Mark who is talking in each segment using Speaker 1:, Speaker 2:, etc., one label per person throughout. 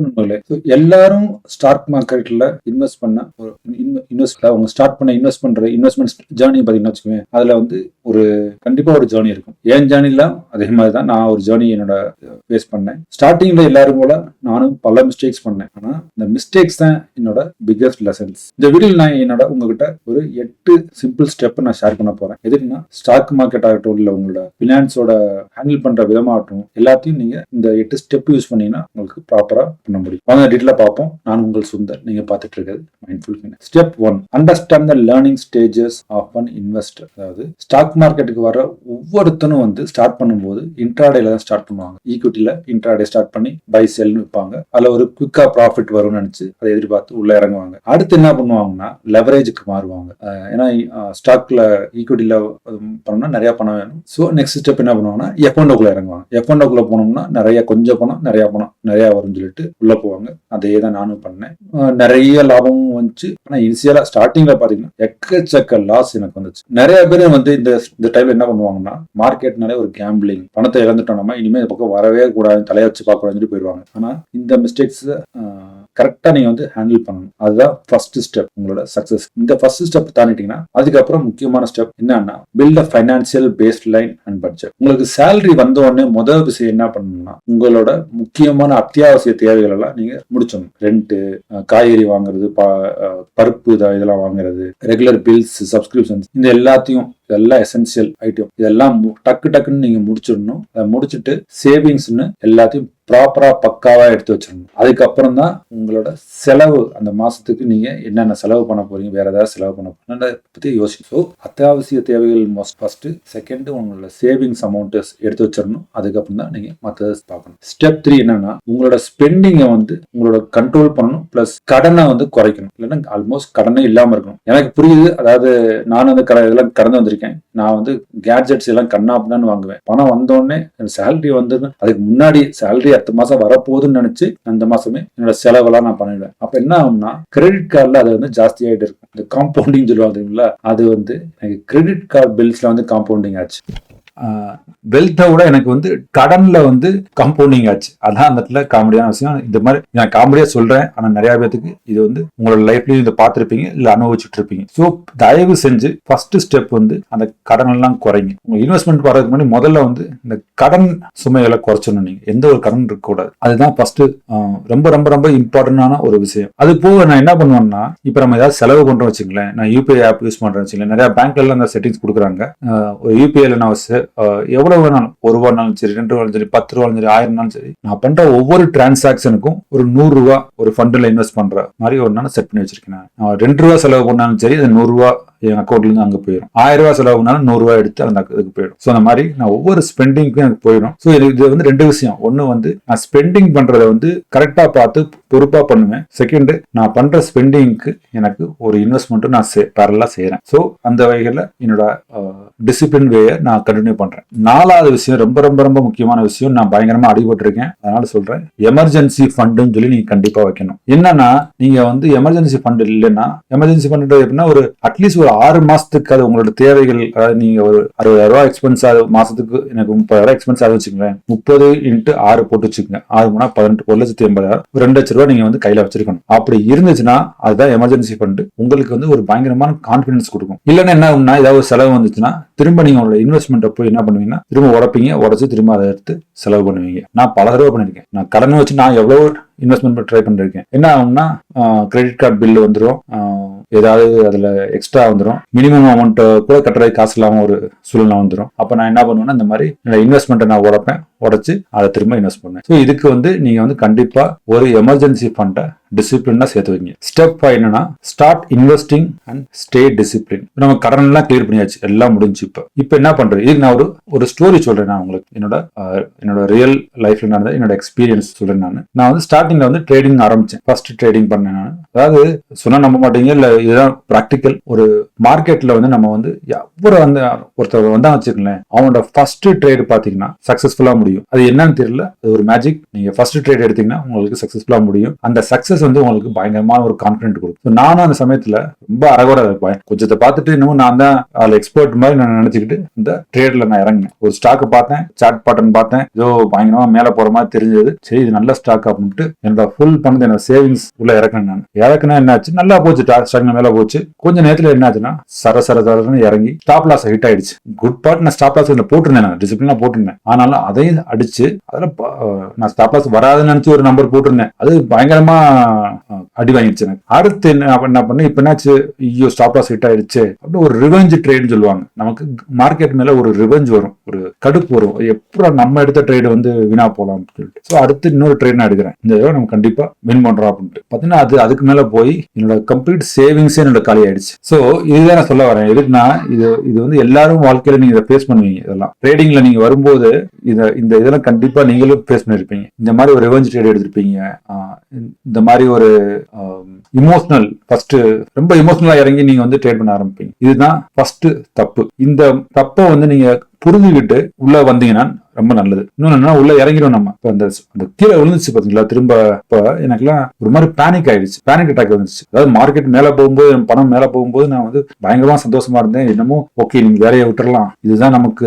Speaker 1: நண்பர்களே எல்லாரும் ஸ்டாக் மார்க்கெட்ல இன்வெஸ்ட் பண்ண ஒரு இன்வெஸ்ட் அவங்க ஸ்டார்ட் பண்ண இன்வெஸ்ட் பண்ற இன்வெஸ்ட்மெண்ட் ஜேர்னி பாத்தீங்கன்னா வச்சுக்கோங்க அதுல வந்து ஒரு கண்டிப்பா ஒரு ஜேர்னி இருக்கும். ஏன் ஜேர்னிலாம் அதே மாதிரி தான் நான் ஒரு ஜேர்னி என்னோட ஃபேஸ் பண்ணேன். ஸ்டார்டிங்ல எல்லாரும் போல நானும் பல மிஸ்டேக்ஸ் பண்ணேன். ஆனா இந்த மிஸ்டேக்ஸ் தான் என்னோட பிக்கஸ்ட் லெசன்ஸ் இந்த வீடியோல நான் என்னோட உங்ககிட்ட ஒரு எட்டு சிம்பிள் ஸ்டெப் நான் ஷேர் பண்ண போறேன். எதுக்குன்னா ஸ்டாக் மார்க்கெட் ஆகட்டும் இல்ல உங்களோட பினான்ஸோட ஹேண்டில் பண்ற விதமாகட்டும் எல்லாத்தையும் நீங்க இந்த எட்டு ஸ்டெப் யூஸ் பண்ணீங்கன்னா உங்களுக்கு ப்ராப்பரா பண்ண முடியும். வாங்க டீட்டெயிலாக பார்ப்போம். நான் உங்கள் சுந்தர் நீங்க பார்த்துட்டு இருக்கிறது mindful step one understand the learning stages of an investor அதாவது ஸ்டாக் மார்க்கெட்டுக்கு வர ஒவ்வொருத்தனும் வந்து ஸ்டார்ட் பண்ணும்போது இன்ட்ராடேல தான் ஸ்டார்ட் பண்ணுவாங்க. ஈக்விட்டியில இன்ட்ராடே ஸ்டார்ட் பண்ணி பை செல்னு விற்பாங்க அதில் ஒரு குவிக்கா ப்ராஃபிட் வரும்னு நினைச்சு அதை எதிர்பார்த்து உள்ள இறங்குவாங்க. அடுத்து என்ன பண்ணுவாங்கன்னா லெவரேஜுக்கு மாறுவாங்க. ஏன்னா ஸ்டாக்ல ஈக்விட்டியில பண்ணோம்னா நிறைய பணம் வேணும். ஸோ நெக்ஸ்ட் ஸ்டெப் என்ன பண்ணுவாங்கன்னா எஃப்என்டோக்குள்ள இறங்குவாங்க. எஃப்என்டோக்குள்ள போனோம்னா நிறைய கொஞ்சம் பணம் நிறைய பணம் நிறைய வரும்னு சொல்லிட்டு உள்ள போவாங்க. அதே தான் நானும் பண்ணேன். நிறைய லாபமும் வந்துச்சு. ஆனால் இனிஷியலா ஸ்டார்டிங்ல பாத்தீங்கன்னா எக்கச்சக்க லாஸ் எனக்கு வந்துச்சு. நிறைய பேர் வந்து இந்த இந்த டைம்ல என்ன பண்ணுவாங்கன்னா மார்க்கெட்னாலே ஒரு கேம்பிளிங் பணத்தை இழந்துட்டோம் நம்ம இனிமே இந்த பக்கம் வரவே கூடாது தலைய வச்சு பார்க்க போயிடுவாங்க. ஆனா இந்த மிஸ்டேக்ஸ் கரெக்டா நீங்க வந்து ஹேண்டில் பண்ணணும். அதுதான் ஃபர்ஸ்ட் ஸ்டெப் உங்களோட சக்சஸ் இந்த ஃபர்ஸ்ட் ஸ்டெப் தாண்டிட்டீங்கன்னா அதுக்கப்புறம் முக்கியமான ஸ்டெப் என்னன்னா build a financial baseline and budget உங்களுக்கு சேலரி வந்த உடனே முதல் விஷயம் என்ன பண்ணணும்னா உங்களோட முக்கியமான அத்தியாவசிய தேவைகள் எல்லாம் நீங்க முடிச்சணும் ரெண்ட் காய்கறி வாங்குறது பருப்பு இதெல்லாம் வாங்குறது ரெகுலர் பில்ஸ் சப்ஸ்கிரிப்ஷன்ஸ் இந்த எல்லாத்தையும் இதெல்லாம் எசென்சியல் ஐட்டம் இதெல்லாம் மு- டக்கு டக்குன்னு நீங்க முடிச்சிடணும். அதை முடிச்சிட்டு சேவிங்ஸ்னு எல்லாத்தையும் ப்ராப்பரா பக்காவா எடுத்து வச்சிடணும். அதுக்கப்புறம் தான் உங்களோட செலவு அந்த மாசத்துக்கு நீங்க என்னென்ன செலவு பண்ண போறீங்க வேற ஏதாவது செலவு பண்ண போறீங்க பத்தி யோசிக்கும் ஸோ அத்தியாவசிய தேவைகள் மோஸ்ட் ஃபர்ஸ்ட் செகண்ட் உங்களோட சேவிங்ஸ் அமௌண்ட் எடுத்து வச்சிடணும். அதுக்கப்புறம் தான் நீங்க மற்றதை பார்க்கணும். ஸ்டெப் த்ரீ என்னன்னா உங்களோட ஸ்பெண்டிங்கை வந்து உங்களோட கண்ட்ரோல் பண்ணணும் பிளஸ் கடனை வந்து குறைக்கணும். இல்லைன்னா ஆல்மோஸ்ட் கடனே இல்லாம இருக்கணும். எனக்கு புரியுது அதாவது நானும் அந்த கட இதெல்லாம் கடந்து வந்திருக்கேன். நான் வந்து கேட்ஜெட்ஸ் எல்லாம் கண்ணாப்புன்னு வாங்குவேன். பணம் வந்தோடனே சேலரி வந்தது அதுக்கு முன்னாடி சேலரி அடுத்த மாசம் வரப்போகுதுன்னு நினைச்சு அந்த மாசமே என்னோட செலவெல்லாம் நான் பண்ணிடுவேன். அப்ப என்ன ஆகும்னா கிரெடிட் கார்டுல அது வந்து ஜாஸ்தி ஆகிட்டு இருக்கும். இந்த காம்பவுண்டிங் சொல்லுவாங்க அது வந்து எனக்கு கிரெடிட் கார்டு பில்ஸ்ல வந்து காம்பவுண்டிங் ஆச்சு. வெல்த்தை விட எனக்கு வந்து கடன்ல வந்து கம்பவுண்டிங் ஆச்சு. அதான் அந்த இடத்துல காமெடியான விஷயம். இந்த மாதிரி நான் காமெடியா சொல்றேன். ஆனா நிறைய பேத்துக்கு இது வந்து உங்களோட லைஃப்லயும் இதை பார்த்துருப்பீங்க இல்ல அனுபவிச்சுட்டு இருப்பீங்க ஸோ தயவு செஞ்சு ஃபர்ஸ்ட் ஸ்டெப் வந்து அந்த கடன் எல்லாம் குறைங்க. உங்க இன்வெஸ்ட்மெண்ட் வர்றதுக்கு முன்னாடி முதல்ல வந்து இந்த கடன் சுமைகளை குறைச்சிடணும் நீங்க. எந்த ஒரு கடன் இருக்கக்கூடாது. அதுதான் ஃபர்ஸ்ட் ரொம்ப ரொம்ப ரொம்ப இம்பார்ட்டன்டான ஒரு விஷயம். அது போக நான் என்ன பண்ணுவேன்னா இப்ப நம்ம ஏதாவது செலவு பண்றோம் வச்சுங்களேன். நான் யூபிஐ ஆப் யூஸ் பண்றேன் வச்சுங்களேன். நிறைய பேங்க்ல எல்லாம் அந்த செட்டிங்ஸ் கொடுக்குறாங்க. ஒரு யூபிஐல நான் எவ்வளவு வேணாலும் ஒரு ரூபானாலும் சரி ரெண்டு ரூபாலும் சரி பத்து ரூபாலும் சரி ஆயிரம்னாலும் சரி நான் பண்ற ஒவ்வொரு டிரான்சாக்ஷனுக்கும் ஒரு நூறு ரூபா ஒரு ஃபண்டில் இன்வெஸ்ட் பண்ற மாதிரி ஒரு நாள் செட் பண்ணி வச்சிருக்கேன் நான். நான் ரெண்டு ரூபா செலவு பண்ணாலும் சரி அது நூறு ரூபா என் அக்கௌண்ட்ல இருந்து அங்க போயிடும் ஆயிரம் ரூபாய் செலவுனாலும் நூறுரூவா நூறு ரூபாய் எடுத்து அந்த இதுக்கு போயிடும். ஸோ அந்த மாதிரி நான் ஒவ்வொரு ஸ்பெண்டிங்க்கும் எனக்கு போயிடும். ஸோ இது இது வந்து ரெண்டு விஷயம். ஒன்னு வந்து நான் ஸ்பெண்டிங் பண்றதை வந்து கரெக்டா பார்த்து பொறுப்பா பண்ணுவேன். செகண்ட் நான் பண்ற ஸ்பெண்டிங்க்கு எனக்கு ஒரு இன்வெஸ்ட்மெண்ட்டும் நான் பேரலா செய்யறேன் ஸோ அந்த வகையில் என்னோட டிசிப்ளின் வேயை நான் கண்டினியூ பண்றேன். நாலாவது விஷயம் ரொம்ப ரொம்ப ரொம்ப முக்கியமான விஷயம் நான் பயங்கரமா அடிபட்டிருக்கேன். அதனால சொல்றேன் எமர்ஜென்சி ஃபண்டுன்னு சொல்லி நீங்க கண்டிப்பா வைக்கணும். என்னன்னா நீங்க வந்து எமர்ஜென்சி ஃபண்ட் இல்லைன்னா எமர்ஜென்சி ஃபண்ட் எப்படின்னா ஒரு அட்லீஸ்ட் ஒரு ஆறு மாசத்துக்கு அது உங்களோட தேவைகள் அதாவது நீங்க ஒரு அறுபதாயிரம் ரூபாய் எக்ஸ்பென்ஸ் ஆகுது மாசத்துக்கு எனக்கு முப்பதாயிரம் எக்ஸ்பென்ஸ் ஆகுது வச்சுக்கோங்களேன். முப்பது இன்ட்டு ஆறு போட்டு வச்சுக்கோங்க. ஆறு மூணா பதினெட்டு ஒரு லட்சத்தி எண்பதாயிரம் ஒரு ரெண்டு லட்ச ரூபாய் நீங்க வந்து கையில வச்சிருக்கணும். அப்படி இருந்துச்சுன்னா அதுதான் எமர்ஜென்சி ஃபண்ட் உங்களுக்கு வந்து ஒரு பயங்கரமான கான்பிடன்ஸ் கொடுக்கும். இல்லைன்னா என்ன ஆகும்னா ஏதாவது ஒரு செலவு வந்துச்சுன்னா திரும்ப நீங்க உங்களோட இன்வெஸ்ட்மெண்ட் போய் என்ன பண்ணுவீங்கன்னா திரும்ப உடப்பீங்க உடச்சு திரும்ப அதை எடுத்து செலவு பண்ணுவீங்க. நான் பல தடவை பண்ணிருக்கேன் நான் கடன் வச்சு நான் எவ்வளவு இன்வெஸ்ட்மெண்ட் ட்ரை பண்ணிருக்கேன் என்ன ஆகும்னா கிரெடிட் கார்டு பில் வந்துடும் ஏதாவது அதுல எக்ஸ்ட்ரா வந்துடும் மினிமம் அமௌண்ட் கூட கட்டுறதுக்கு காசு இல்லாம ஒரு சூழ்நிலை வந்துடும் அப்ப நான் என்ன பண்ணுவேன்னா இந்த மாதிரி இன்வெஸ்ட்மெண்ட்டை நான் உடப்பேன் உடச்சு அதை திரும்ப இன்வெஸ்ட் பண்ணுவேன். ஸோ இதுக்கு வந்து நீங்க வந்து கண்டிப்பா ஒரு எமர்ஜென்சி ஃபண்டை டிசிப்ளினா சேர்த்து வைங்க ஸ்டெப் ஃபைவ் என்னன்னா start investing and stay discipline நம்ம கடன் எல்லாம் கிளியர் பண்ணியாச்சு. எல்லாம் முடிஞ்சு இப்போ. இப்போ என்ன பண்றது? இதுக்கு நான் ஒரு ஒரு ஸ்டோரி சொல்றேன் நான் உங்களுக்கு. என்னோட என்னோட ரியல் லைஃப்ல நடந்த என்னோட எக்ஸ்பீரியன்ஸ் சொல்றேன் நான். நான் வந்து ஸ்டார்டிங்ல வந்து ட்ரேடிங் ஆரம்பிச்சேன். ஃபர்ஸ்ட் ட்ரேடிங் பண்ணேன் நான். அதாவது சொன்னா நம்ப மாட்டீங்க. இல்ல இதுதான் ப்ராக்டிக்கல் ஒரு மார்க்கெட்ல வந்து நம்ம வந்து எவ்வளவு வந்து ஒருத்தர் வந்தா வச்சுக்கலேன் அவனோட ஃபர்ஸ்ட் ட்ரேடு பாத்தீங்கன்னா சக்சஸ்ஃபுல்லா முடியும். அது என்னன்னு தெரியல. அது ஒரு மேஜிக் நீங்க ஃபர்ஸ்ட் ட்ரேட் எடுத்தீங்கன்னா உங்களுக்கு சக்சஸ்ஃபுல்லா முடியும். அந்த சக்சஸ் ப்ளஸ் வந்து உங்களுக்கு பயங்கரமான ஒரு கான்ஃபிடென்ட் கொடுக்கும். நானும் அந்த சமயத்துல ரொம்ப அரகோட இருப்பேன். கொஞ்சத்தை பார்த்துட்டு இன்னமும் நான் தான் அதில் எக்ஸ்பர்ட் மாதிரி நான் நினைச்சுக்கிட்டு இந்த ட்ரேட்ல நான் இறங்கினேன். ஒரு ஸ்டாக் பார்த்தேன் சார்ட் பாட்டன் பார்த்தேன். ஏதோ பயங்கரமா மேல போற மாதிரி தெரிஞ்சது. சரி இது நல்ல ஸ்டாக் அப்படின்ட்டு என்னோட ஃபுல் பண்ணது என்னோட சேவிங்ஸ் உள்ள இறக்குனேன் நான். இறக்குனா என்னாச்சு? நல்லா போச்சு ஸ்டாக் மேல போச்சு. கொஞ்ச நேரத்துல என்னாச்சுன்னா சர சர சரன்னு இறங்கி ஸ்டாப் லாஸ் ஹிட் ஆயிடுச்சு. குட் பார்ட் நான் ஸ்டாப் லாஸ் போட்டிருந்தேன் நான். டிசிப்ளினா போட்டிருந்தேன். ஆனாலும் அதையும் அடிச்சு அதில் நான் ஸ்டாப் லாஸ் வராதுன்னு நினைச்சு ஒரு நம்பர் போட்டிருந்தேன். அது பயங்கரமா அடி வாங்கிடுச்சு எனக்கு அடுத்து என்ன என்ன பண்ணேன் இப்ப என்னாச்சு? ஐயோ ஸ்டாப் லாஸ் ஹிட் ஆயிடுச்சு. அப்படின்னு ஒரு ரிவெஞ்ச் ட்ரேட்னு சொல்லுவாங்க. நமக்கு மார்க்கெட் மேல ஒரு ரிவெஞ்ச் வரும். ஒரு கடுப்பு வரும். எப்படா நம்ம எடுத்த ட்ரேடு வந்து வீணா போலாம் சொல்லிட்டு. ஸோ அடுத்து இன்னொரு ட்ரேட் நான் எடுக்கிறேன். இந்த தடவை நம்ம கண்டிப்பா வின் பண்றோம் அப்படின்ட்டு. பாத்தீங்கன்னா அது அதுக்கு மேல போய் என்னோட கம்ப்ளீட் சேவிங்ஸே என்னோட காலி ஆயிடுச்சு. ஸோ இதுதான் நான் சொல்ல வரேன். எதுக்குன்னா இது இது வந்து எல்லாரும் வாழ்க்கையில நீங்க இதை ஃபேஸ் பண்ணுவீங்க இதெல்லாம். ட்ரேடிங்ல நீங்க வரும்போது இதை இந்த இதெல்லாம் கண்டிப்பா நீங்களும் ஃபேஸ் பண்ணிருப்பீங்க. இந்த மாதிரி ஒரு ரிவெஞ்ச் ட்ரேட் எடுத்திருப்பீங்க. இந்த மாதிரி ஒரு இமோஷனல் ஃபர்ஸ்ட் ரொம்ப இமோஷனலா இறங்கி நீங்க வந்து ட்ரேட் பண்ண ஆரம்பிப்பீங்க. இதுதான் ஃபர்ஸ்ட் தப்பு. இந்த தப்பை வந்து நீங்க புரிஞ்சுக்கிட்டு உள்ள வந்தீங்கன்னா ரொம்ப நல்லது. இன்னொன்னு என்னன்னா உள்ள இறங்கிடும் நம்ம. இப்போ அந்த அந்த கீழே விழுந்துச்சு பாத்தீங்களா திரும்ப இப்போ எனக்குலாம் ஒரு மாதிரி பேனிக் ஆயிடுச்சு. பேனிக் அட்டாக் வந்துச்சு அதாவது மார்க்கெட் மேல போகும்போது என் பணம் மேல போகும்போது நான் வந்து பயங்கரமா சந்தோஷமா இருந்தேன். என்னமோ ஓகே நீங்க வேலையை விட்டுறலாம். இதுதான் நமக்கு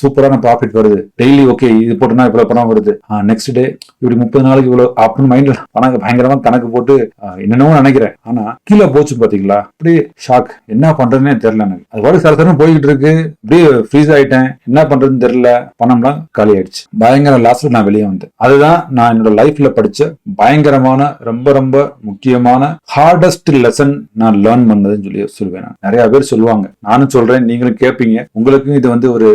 Speaker 1: சூப்பரான ப்ராஃபிட் வருது. டெய்லி ஓகே இது போட்டுனா இவ்வளவு பணம் வருது. நெக்ஸ்ட் டே இப்படி முப்பது நாளைக்கு இவ்வளவு அப்படின்னு மைண்ட்ல பணம் பயங்கரமா கணக்கு போட்டு என்னென்னவோ நினைக்கிறேன். ஆனா கீழே போச்சு பாத்தீங்களா அப்படியே ஷாக் என்ன பண்றதுன்னே தெரியல எனக்கு. அது சில சரசரம் போய்கிட்டு இருக்கு. அப்படியே ஃப்ரீஸ் ஆயிட்டேன். என்ன பண்றதுன்னு தெரியல. பணம்லாம் காலி ஆயிடுச்சு பயங்கர லாஸ்ல நான் வெளியே வந்தேன். அதுதான் நான் என்னோட லைஃப்ல படிச்ச பயங்கரமான ரொம்ப ரொம்ப முக்கியமான ஹார்டஸ்ட் லெசன் நான் லேர்ன் பண்ணதுன்னு சொல்லி சொல்லுவேன் நான். நிறைய பேர் சொல்லுவாங்க. நானும் சொல்றேன் நீங்களும் கேட்பீங்க உங்களுக்கும் இது வந்து ஒரு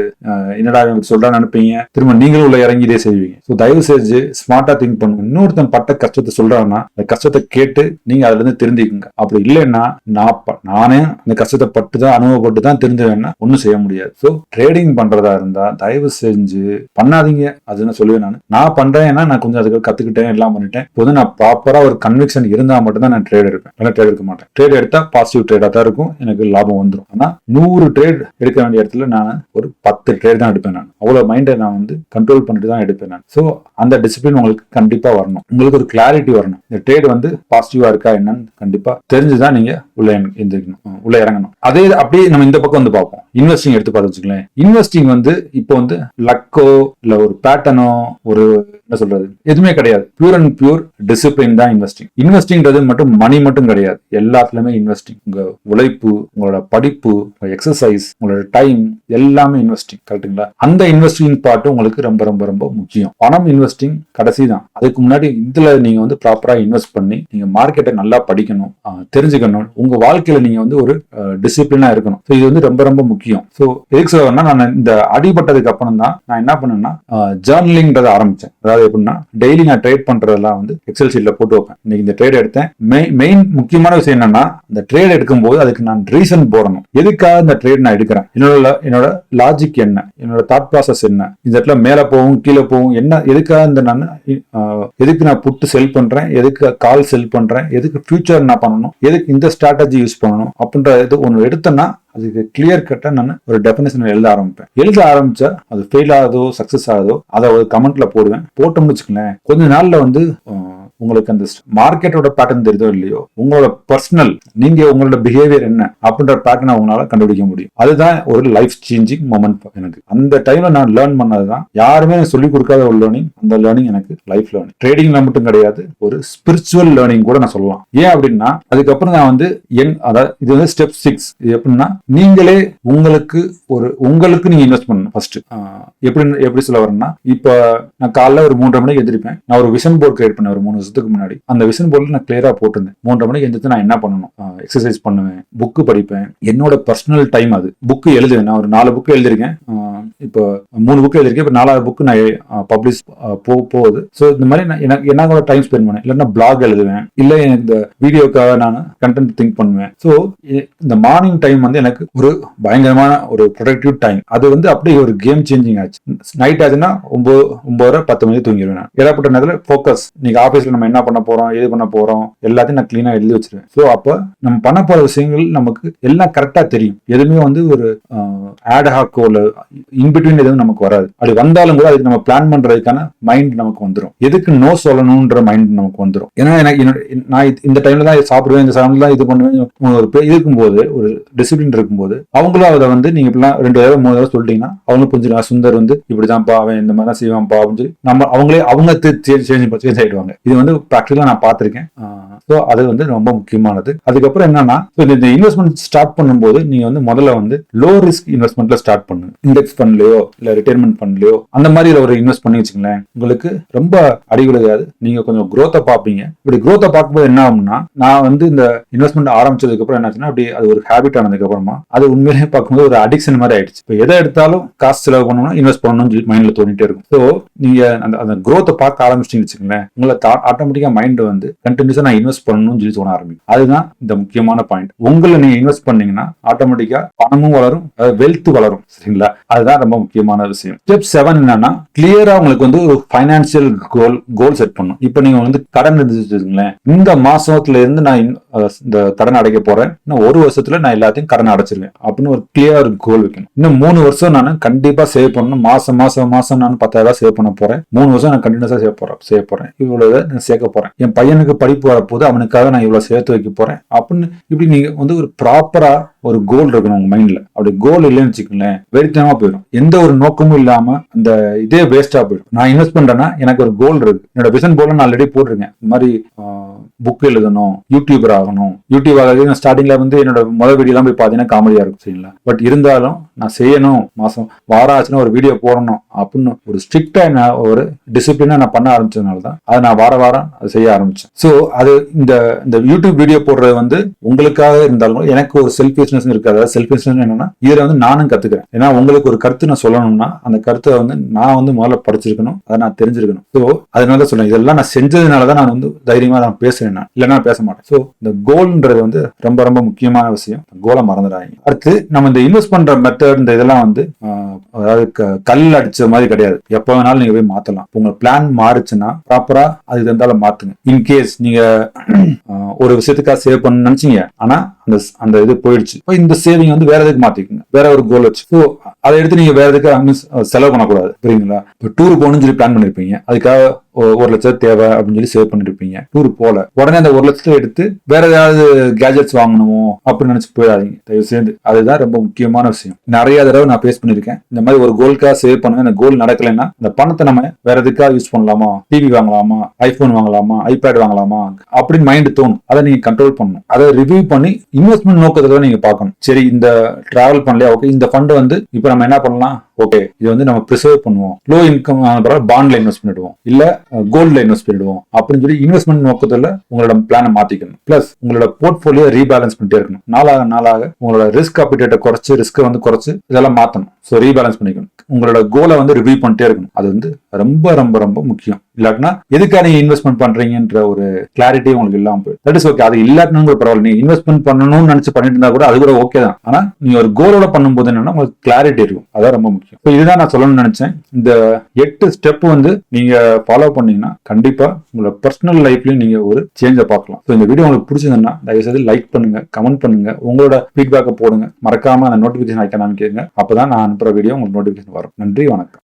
Speaker 1: என்னடா சொல்றான்னு நினைப்பீங்க. திரும்ப நீங்களும் உள்ள இறங்கி இதே செய்வீங்க. ஸோ தயவு செஞ்சு ஸ்மார்ட்டா திங்க் பண்ணுங்க. இன்னொருத்தன் பட்ட கஷ்டத்தை சொல்றான்னா அந்த கஷ்டத்தை கேட்டு நீங்க அதுல இருந்து திருந்திக்குங்க அப்படி இல்லைன்னா நான் ப- நானே அந்த கஷ்டத்தை பட்டு தான் அனுபவப்பட்டு தான் திருந்துவேன்னா ஒன்றும் செய்ய முடியாது. ஸோ ட்ரேடிங் பண்றதா இருந்தா தயவு செஞ்சு பண்ணாதீங்க. அதுன்னு சொல்லுவேன் நான்? நான் பண்றேன்னா நான் கொஞ்சம் அதுக்கு கத்துக்கிட்டேன் எல்லாம் பண்ணிட்டேன். இப்போ நான் ப்ராப்பரா ஒரு கன்விக்ஷன் இருந்தா மட்டும் தான் நான் ட்ரேட் எடுப்பேன். இல்லை ட்ரேட் எடுக்க மாட்டேன். ட்ரேட் எடுத்தா பாசிட்டிவ் ட்ரேடா தான் இருக்கும். எனக்கு லாபம் வந்துடும் ஆனா நூறு ட்ரேட் எடுக்க வேண்டிய இடத்துல நான் ஒரு பத்து ட்ரேட் தான் எடுப்பேன் நான். அவ்வளவு மைண்டை நான் வந்து கண்ட்ரோல் பண்ணிட்டு தான் எடுப்பேன் நான். ஸோ அந்த டிசிப்ளின் உங்களுக்கு கண்டிப்பா வரணும். உங்களுக்கு ஒரு கிளாரிட்டி வரணும். இந்த ட்ரேட் வந்து பாசிட்டிவா இருக்கா என்னன்னு கண்டிப்பா தெரிஞ்சுதான் நீங்க உள்ள எந்திரிக்கணும் உள்ள இறங்கணும். அதே அப்படியே நம்ம இந்த பக்கம் வந்து பார்ப்போம். இன்வெஸ்டிங் எடுத்து பார்த்து வச்சுக்கலாம் இன்வெஸ்டிங் வந்து இப்போ வந்து லக் லக்கோ இல்ல ஒரு பேட்டர்னோ ஒரு என்ன சொல்றது? எதுவுமே கிடையாது. பியூர் அண்ட் பியூர் டிசிப்ளின் தான் இன்வெஸ்டிங் இன்வெஸ்டிங்கிறது மட்டும் மணி மட்டும் கிடையாது. எல்லாத்துலயுமே இன்வெஸ்டிங் உங்க உழைப்பு உங்களோட படிப்பு எக்ஸசைஸ் உங்களோட டைம் எல்லாமே இன்வெஸ்டிங் கரெக்ட்டுங்களா அந்த இன்வெஸ்டிங் பார்ட் உங்களுக்கு ரொம்ப ரொம்ப ரொம்ப முக்கியம். பணம் இன்வெஸ்டிங் கடைசி தான். அதுக்கு முன்னாடி இதுல நீங்க வந்து ப்ராப்பரா இன்வெஸ்ட் பண்ணி நீங்க மார்க்கெட்டை நல்லா படிக்கணும் தெரிஞ்சுக்கணும். உங்க வாழ்க்கையில நீங்க வந்து ஒரு டிசிப்ளினா இருக்கணும். இது வந்து ரொம்ப ரொம்ப முக்கியம். ஸோ எதுக்கு நான் இந்த அடிபட்டதுக்கு அப்புறம் தான் நான் என்ன பண்ணேன்னா ஜேர்னலிங்கிறத ஆரம்பிச்சேன். அதாவது எப்படின்னா டெய்லி நான் ட்ரேட் பண்றதெல்லாம் வந்து எக்ஸல் ஷீட்ல போட்டு வைப்பேன். இன்னைக்கு இந்த ட்ரேட் எடுத்தேன். மெயின் முக்கியமான விஷயம் என்னன்னா இந்த ட்ரேட் எடுக்கும்போது அதுக்கு நான் ரீசன் போடணும். எதுக்காக இந்த ட்ரேட் நான் எடுக்கிறேன்? என்னோட என்னோட லாஜிக் என்ன? என்னோட தாட் ப்ராசஸ் என்ன? இந்த இடத்துல மேல போகும் கீழே போகும் என்ன எதுக்காக இந்த நான் எதுக்கு நான் புட்டு செல் பண்றேன்? எதுக்கு கால் செல் பண்றேன்? எதுக்கு ஃபியூச்சர் நான் பண்ணணும்? எதுக்கு இந்த ஸ்ட்ராட்டஜி யூஸ் பண்ணணும்? அப்படின்ற இது ஒன்று எடுத்தேன்னா அதுக்கு கிளியர் கட்டா நான் ஒரு டெஃபினேஷன் எழுத ஆரம்பிப்பேன். எழுத ஆரம்பிச்சா அது ஃபெயில் ஆகுதோ சக்சஸ் ஆகுதோ அதை ஒரு கமெண்ட்ல போடுவேன். போட்டோம்னு வச்சுக்கோங்களேன் கொஞ்ச நாள்ல வந்து உங்களுக்கு அந்த மார்க்கெட்டோட பேட்டர்ன் தெரியுதோ இல்லையோ உங்களோட பர்சனல் நீங்க உங்களோட பிஹேவியர் என்ன அப்படின்ற பேட்டர்னை உங்களால கண்டுபிடிக்க முடியும். அதுதான் ஒரு லைஃப் சேஞ்சிங் மொமெண்ட் எனக்கு. அந்த டைம்ல நான் லேர்ன் பண்ணதுதான். யாருமே சொல்லி சொல்லிக் கொடுக்காத ஒரு லேர்னிங் அந்த லேர்னிங் எனக்கு லைஃப் லேர்னிங் ட்ரேடிங்ல மட்டும் கிடையாது ஒரு ஸ்பிரிச்சுவல் லேர்னிங் கூட நான் சொல்லலாம். ஏன் அப்படின்னா அதுக்கப்புறம் நான் வந்து என் அதாவது இது வந்து ஸ்டெப் சிக்ஸ் இது எப்படின்னா நீங்களே உங்களுக்கு ஒரு உங்களுக்கு நீங்க இன்வெஸ்ட் பண்ணணும் ஃபர்ஸ்ட் எப்படி எப்படி சொல்ல வரேன்னா இப்போ நான் காலைல ஒரு மூன்றரை மணிக்கு எந்திரிப்பேன் நான் ஒரு விஷன் போர்ட் கிரியேட் பண்ணேன் ஒரு மூணு வருஷத்துக்கு முன்னாடி. அந்த விஷன் போர்டில் நான் கிளியராக போட்டிருந்தேன். மூன்றரை மணிக்கு எந்திரிச்சு நான் என்ன பண்ணணும்? எக்ஸசைஸ் பண்ணுவேன் புக்கு படிப்பேன். என்னோட பர்சனல் டைம் அது. புக்கு எழுதுவேன். நான் ஒரு நாலு புக்கு எழுதியிருக்கேன். இப்போ மூணு புக்கு எழுதிருக்கேன் இப்போ நாலாவது புக்கு நான் பப்ளிஷ் போ போகுது. ஸோ இந்த மாதிரி நான் எனக்கு என்ன கூட டைம் ஸ்பெண்ட் பண்ணேன் இல்லைன்னா பிளாக் எழுதுவேன். இல்லை எனக்கு இந்த வீடியோக்காக நான் கண்டென்ட் திங்க் பண்ணுவேன். ஸோ இந்த மார்னிங் டைம் வந்து எனக்கு ஒரு பயங்கரமான ஒரு ப்ரொடக்டிவ் டைம் அது வந்து அப்படியே ஒரு கேம் சேஞ்சிங் ஆச்சு. நைட் ஆச்சுன்னா ஒன்பது ரூபா பத்து மணி தூங்கிடுவேன் நான். நேரத்தில் ஃபோக்கஸ் நீங்க ஆஃபீஸ்ல நம்ம என்ன பண்ண போறோம் எது பண்ண போறோம் எல்லாத்தையும் நான் கிளீனா எழுதி வச்சிருவேன். ஸோ அப்போ நம்ம பண்ண போற விஷயங்கள் நமக்கு எல்லாம் கரெக்டா தெரியும். எதுவுமே வந்து ஒரு ஆட்ஹாக்கோ இல்லை இன்பிட்வீன் எதுவும் நமக்கு வராது. அப்படி வந்தாலும் கூட அதுக்கு நம்ம பிளான் பண்றதுக்கான மைண்ட் நமக்கு வந்துடும் எதுக்கு நோ சொல்லணும்ன்ற மைண்ட் நமக்கு வந்துடும் ஏன்னா எனக்கு என்னோட நான் இந்த டைம்ல தான் சாப்பிடுவேன் இந்த டைம்ல தான் இது பண்ணுவேன். ஒரு பே- இருக்கும்போது ஒரு டிசிப்ளின் இருக்கும்போது அவங்களும் அதை வந்து நீங்க இப்படிலாம் ரெண்டு தடவை மூணு தடவை சொல்லிட்டீங்கன்னா அவங்க புரிஞ்சுக்கலாம். சுந்தர் வந்து இப்படிதான்ப்பா அவன் இந்த மாதிரி தான் செய்வான்ப்பா அப்படின்னு சொல்லி நம்ம அவங்களே அவங்க சேஞ்ச் சேஞ்ச் ஆயிடுவாங்க. இது வந்து ப்ராக்டிகலா நான் பார்த்திருக்கேன். ஸோ அது வந்து ரொம்ப முக்கியமானது. அதுக்கப்புறம் என்னன்னா இந்த- இன்வெஸ்ட்மெண்ட் ஸ்டார்ட் பண்ணும்போது நீங்க வந்து முதல்ல வந்து லோ ரிஸ்க் இன்வெஸ்ட்மெண்ட்ல ஸ்டார்ட் பண்ணுங்க இண்டெக்ஸ் ஃபண்ட்லயோ இல்ல ரிட்டைர்மெண்ட் ஃபண்ட்லயோ அந்த மாதிரி ஒரு இன்வெஸ்ட் பண்ணி வச்சுங்களேன் உங்களுக்கு ரொம்ப அடிவிழுகாது நீங்க கொஞ்சம் growth-அ பார்ப்பீங்க. இப்படி growth-அ பார்க்கும்போது என்ன ஆகும்னா நான் வந்து இந்த இன்வெஸ்ட்மெண்ட் ஆரம்பிச்சதுக்கு அப்புறம் என்னாச்சுன்னா அப்படி அது ஒரு ஹேபிட் ஆனதுக்கு அப்புறமா அது உண்மையிலேயே பார்க்கும்போது ஒரு அடிக்ஷன் மாதிரி ஆயிடுச்சு. இப்போ எதை எடுத்தாலும் காசு செலவு பண்ணணும்னா இன்வெஸ்ட் பண்ணணும்னு மைண்ட்ல தோணிட்டே இருக்கும். ஸோ நீங்க அந்த அந்த growth-அ பார்க்க ஆரம்பிச்சிட்டீங்கன்னு வச்சுக்கோங்களேன். உங்களை ஆட்டோமேட்டிக்கா மைண்ட் வந்து கண்டினியூஸா நான் இன்வெஸ்ட் பண்ணணும்னு சொல்லி தோண ஆரம்பிக்கும். அதுதான் இந்த முக்கியமான பாயிண்ட் உங்களை நீங்க இன்வெஸ்ட் பண்ணீங்கன்னா ஆட்டோமேட்டிக்கா பணமும் வளரும் வெல்த் வளரும் சரிங்களா? அதுதான் ரொம்ப முக்கியமான விஷயம். ஸ்டெப் செவன் என்னன்னா கிளியரா உங்களுக்கு வந்து ஒரு ஃபைனான்சியல் கோல் கோல் செட் பண்ணும் இப்போ நீங்க வந்து கடன் இருந்துச்சுங்களேன் இந்த மாசத்துல இருந்து நான் இந்த கடன் அடைக்க போறேன். இன்னும் ஒரு வருஷத்துல நான் எல்லாத்தையும் கடன் அடைச்சிருவேன். அப்படின்னு ஒரு கிளியர் கோல் வைக்கணும். இன்னும் மூணு வருஷம் நான் கண்டிப்பா சேவ் பண்ணணும். மாசம் மாசம் மாசம் நான் பத்தாயிரம் ரூபாய் சேவ் பண்ண போறேன். மூணு வருஷம் நான் கண்டினியூஸா சேவ் போறேன் சேவ் போறேன். இவ்வளவு நான் சேர்க்க போறேன். என் பையனுக்கு படிப்பு வரப்போது அவனுக்காக நான் இவ்வளவு சேர்த்து வைக்க போறேன். அப்படின்னு இப்படி நீங்க வந்து ஒரு ப்ராப்பரா ஒரு கோல் இருக்கணும் உங்க மைண்ட்ல அப்படி கோல் இல்லைன்னு வச்சுக்கோங்களேன் வெறித்தனமா போயிடும். எந்த ஒரு நோக்கமும் இல்லாம அந்த இதே வேஸ்டா போயிடும். நான் இன்வெஸ்ட் பண்றேன்னா எனக்கு ஒரு கோல் இருக்கு. என்னோட விசன் போல நான் ஆல்ரெடி போட்டிருக்கேன். இந்த மாதிரி புக் எழுதணும் யூடியூபர் ஆகணும். யூடியூப் ஆகிறது நான் ஸ்டார்டிங்ல வந்து என்னோட முதல் வீடியோலாம் போய் பார்த்தீங்கன்னா காமெடியா இருக்கும் சரிங்களா? பட் இருந்தாலும் நான் செய்யணும் மாசம் வாரம் ஆச்சுன்னா ஒரு வீடியோ போடணும் அப்படின்னு ஒரு ஸ்ட்ரிக்டா நான் ஒரு டிசிப்ளினா நான் பண்ண ஆரம்பிச்சதுனால தான் அதை நான் வார வாரம் அதை செய்ய ஆரம்பிச்சேன். ஸோ அது இந்த இந்த யூடியூப் வீடியோ போடுறது வந்து உங்களுக்காக இருந்தாலும் எனக்கு ஒரு செல்ஃபிஷ்னஸ் இருக்கு அதாவது செல்ஃபிஷ்னஸ் என்னன்னா இதுல வந்து நானும் கத்துக்கிறேன். ஏன்னா உங்களுக்கு ஒரு கருத்து நான் சொல்லணும்னா அந்த கருத்தை வந்து நான் வந்து முதல்ல படிச்சிருக்கணும். அதை நான் தெரிஞ்சிருக்கணும். ஸோ அதனால தான் சொல்றேன். இதெல்லாம் நான் செஞ்சதுனால தான் நான் வந்து தைரியமா நான் பேசுறேன் நான். இல்லைன்னா பேச மாட்டேன். ஸோ இந்த கோல்ன்றது வந்து ரொம்ப ரொம்ப முக்கியமான விஷயம். கோலை மறந்துடாங்க அடுத்து நம்ம இந்த இன்வெஸ்ட் பண்ற மெத்தட் இந்த இதெல்லாம் வந்து அதாவது க- கல் அடிச்ச மாதிரி கிடையாது. எப்போ வேணாலும் நீங்க போய் மாத்தலாம். உங்க பிளான் மாறுச்சுன்னா ப்ராப்பரா அது இருந்தாலும் மாத்துங்க. இன்கேஸ் நீங்க ஒரு விஷயத்துக்காக சேவ் பண்ண நினைச்சீங்க. ஆனா அந்த அந்த இது போயிடுச்சு. இப்போ இந்த சேவிங் வந்து வேற எதுக்கு மாத்திக்கோங்க. வேற ஒரு கோல் வச்சு. ஸோ அதை எடுத்து நீங்க வேற எதுக்கு அங்கே செலவு பண்ணக்கூடாது. புரியுங்களா இப்போ டூர் போகணும்னு சொல்லி பிளான் பண்ணிருப்பீங்க. அதுக்காக ஒரு லட்சம் தேவை அப்படின்னு சொல்லி சேவ் பண்ணிருப்பீங்க. டூர் போல. உடனே அந்த ஒரு லட்சத்தை எடுத்து வேற ஏதாவது கேஜெட்ஸ் வாங்கணுமோ அப்படின்னு நினைச்சு போயிடாதீங்க. தயவு சேர்ந்து அதுதான் ரொம்ப முக்கியமான விஷயம். நிறைய தடவை நான் பேஸ் பண்ணிருக்கேன் இந்த மாதிரி ஒரு கோல்க்காக சேவ் பண்ணுங்க அந்த கோல் நடக்கலைன்னா அந்த பணத்தை நம்ம வேற எதுக்காக யூஸ் பண்ணலாமா? டிவி வாங்கலாமா? ஐபோன் வாங்கலாமா? ஐபேட் வாங்கலாமா? அப்படின்னு மைண்ட் தோணும். அதை நீங்க கண்ட்ரோல் பண்ணணும். அதை ரிவ்யூ பண்ணி இன்வெஸ்ட்மெண்ட் நோக்கத்துல நீங்க பார்க்கணும். சரி இந்த டிராவல் பண்ணலையா? ஓகே இந்த ஃபண்ட் வந்து இப்போ நம்ம என்ன பண்ணலாம்? ஓகே இது வந்து நம்ம ப்ரிசர்வ் பண்ணுவோம். லோ இன்கம் பாண்ட்ல இன்வெஸ்ட் பண்ணிடுவோம். இல்ல கோல்ட்ல இன்வெஸ்ட் பண்ணிடுவோம். அப்படின்னு சொல்லி இன்வெஸ்ட்மெண்ட் நோக்கத்துல உங்களோட பிளானை மாத்திக்கணும். பிளஸ் உங்களோட போர்ட்போலியோ ரீபேலன்ஸ் பண்ணிட்டே இருக்கணும். நாளாக நாளாக உங்களோட ரிஸ்க் அப்பிடேட்டை குறைச்சு ரிஸ்க்கை வந்து குறைச்சு இதெல்லாம் மாத்தணும். ஸோ ரீபேலன்ஸ் பண்ணிக்கணும். உங்களோட கோலை வந்து ரிவ்யூ பண்ணிட்டே இருக்கணும். அது வந்து ரொம்ப ரொம்ப ரொம்ப முக்கியம். இல்லாட்டினா எதுக்காக நீங்க இன்வெஸ்ட்மெண்ட் பண்றீங்கன்ற ஒரு கிளாரிட்டி உங்களுக்கு இல்லாம போயிடும். தட் இஸ் ஓகே அது இல்லாட்டினும் கூட பரவாயில்ல. நீங்க இன்வெஸ்ட்மெண்ட் பண்ணணும்னு நினைச்சு பண்ணிட்டு இருந்தா கூட அது கூட ஓகே தான். ஆனா நீங்க ஒரு கோலோட பண்ணும்போது என்னன்னா உங்களுக்கு கிளாரிட்டி இருக்கும். அதான் ரொம்ப முக்கியம். இப்போ இதுதான் நான் சொல்லணும்னு நினைச்சேன். இந்த எட்டு ஸ்டெப் வந்து நீங்க ஃபாலோ பண்ணீங்கன்னா கண்டிப்பா உங்களோட பர்சனல் லைஃப்லயும் நீங்க ஒரு சேஞ்சை பார்க்கலாம். So இந்த வீடியோ உங்களுக்கு பிடிச்சதுன்னா தயவு செய்து லைக் பண்ணுங்க கமெண்ட் பண்ணுங்க உங்களோட ஃபீட்பேக்கை போடுங்க. மறக்காம அந்த நோட்டிபிகேஷன் ஐக்கான அமைக்கிறீங்க அப்பதான் நான் அனுப்புற வீடியோ உங்களுக்கு நோட்டிபிகேஷன் வரும். நன்றி வணக்கம்.